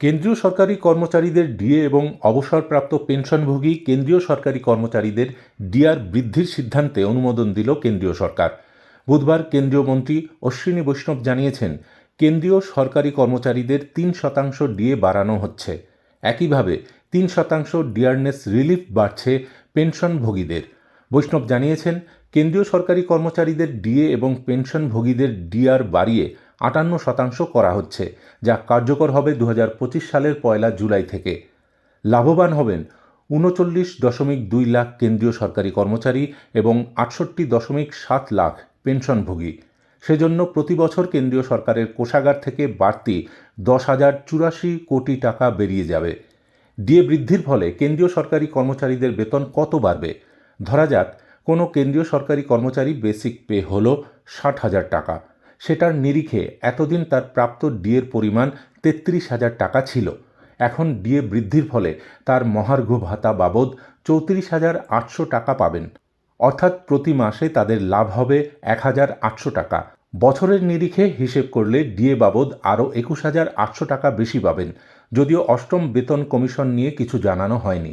কেন্দ্রীয় সরকারি কর্মচারীদের ডিএ এবং অবসরপ্রাপ্ত পেনশনভোগী কেন্দ্রীয় সরকারি কর্মচারীদের ডিআর বৃদ্ধির সিদ্ধান্তে অনুমোদন দিল কেন্দ্রীয় সরকার। বুধবার কেন্দ্রীয় মন্ত্রী অশ্বিনী বৈষ্ণব জানিয়েছেন, কেন্দ্রীয় সরকারি কর্মচারীদের তিন শতাংশ ডিএ বাড়ানো হচ্ছে। একইভাবে, তিন শতাংশ ডিয়ারনেস রিলিফ বাড়ছে পেনশনভোগীদের। বৈষ্ণব জানিয়েছেন, কেন্দ্রীয় সরকারি কর্মচারীদের ডিএ এবং পেনশনভোগীদের ডিআর বাড়িয়ে আটান্ন শতাংশ করা হচ্ছে, যা কার্যকর হবে দু হাজার পঁচিশ সালের পয়লা জুলাই থেকে। লাভবান হবেন উনচল্লিশ দশমিক দুই লাখ কেন্দ্রীয় সরকারি কর্মচারী এবং আটষট্টি দশমিক সাত লাখ পেনশনভোগী। সেজন্য প্রতি বছর কেন্দ্রীয় সরকারের কোষাগার থেকে বাড়তি দশ হাজার চুরাশি কোটি টাকা বেরিয়ে যাবে। ডিএ বৃদ্ধির ফলে কেন্দ্রীয় সরকারি কর্মচারীদের বেতন কত বাড়বে? ধরা যাক, কোনো কেন্দ্রীয় সরকারি কর্মচারী বেসিক পে হল ষাট হাজার টাকা। সেটার নিরিখে এতদিন তার প্রাপ্ত ডিএর পরিমাণ তেত্রিশ হাজার টাকা ছিল। এখন ডিএ বৃদ্ধির ফলে তার মহার্ঘ ভাতা বাবদ চৌত্রিশ হাজার আটশো টাকা পাবেন। অর্থাৎ প্রতি মাসে তাদের লাভ হবে এক হাজার আটশো টাকা। বছরের নিরিখে হিসেব করলে ডিএ বাবদ আরও একুশ হাজার আটশো টাকা বেশি পাবেন। যদিও অষ্টম বেতন কমিশন নিয়ে কিছু জানানো হয়নি।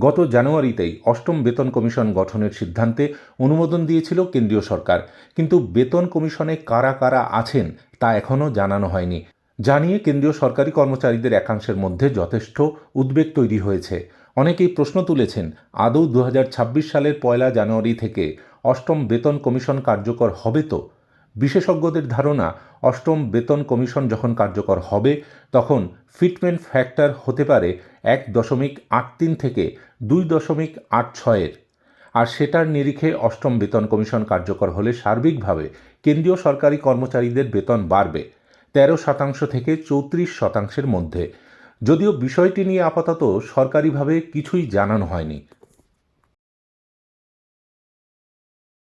গত জানুয়ারিতেই অষ্টম বেতন কমিশন গঠনের সিদ্ধান্তে অনুমোদন দিয়েছিল কেন্দ্রীয় সরকার। কিন্তু বেতন কমিশনে কারা কারা আছেন তা এখনও জানানো হয়নি। জানিয়ে কেন্দ্রীয় সরকারি কর্মচারীদের একাংশের মধ্যে যথেষ্ট উদ্বেগ তৈরি হয়েছে। অনেকেই প্রশ্ন তুলেছেন, আদৌ দু হাজার ছাব্বিশ সালের পয়লা জানুয়ারি থেকে অষ্টম বেতন কমিশন কার্যকর হবে তো? বিশেষজ্ঞদের ধারণা, অষ্টম বেতন কমিশন যখন কার্যকর হবে, তখন ফিটমেন্ট ফ্যাক্টর হতে পারে এক দশমিক আট তিন থেকে দুই দশমিক আট ছয়ের। আর সেটার নিরিখে অষ্টম বেতন কমিশন কার্যকর হলে সার্বিকভাবে কেন্দ্রীয় সরকারি কর্মচারীদের বেতন বাড়বে তেরো শতাংশ থেকে চৌত্রিশ শতাংশের মধ্যে। যদিও বিষয়টি নিয়ে আপাতত সরকারিভাবে কিছুই জানানো হয়নি।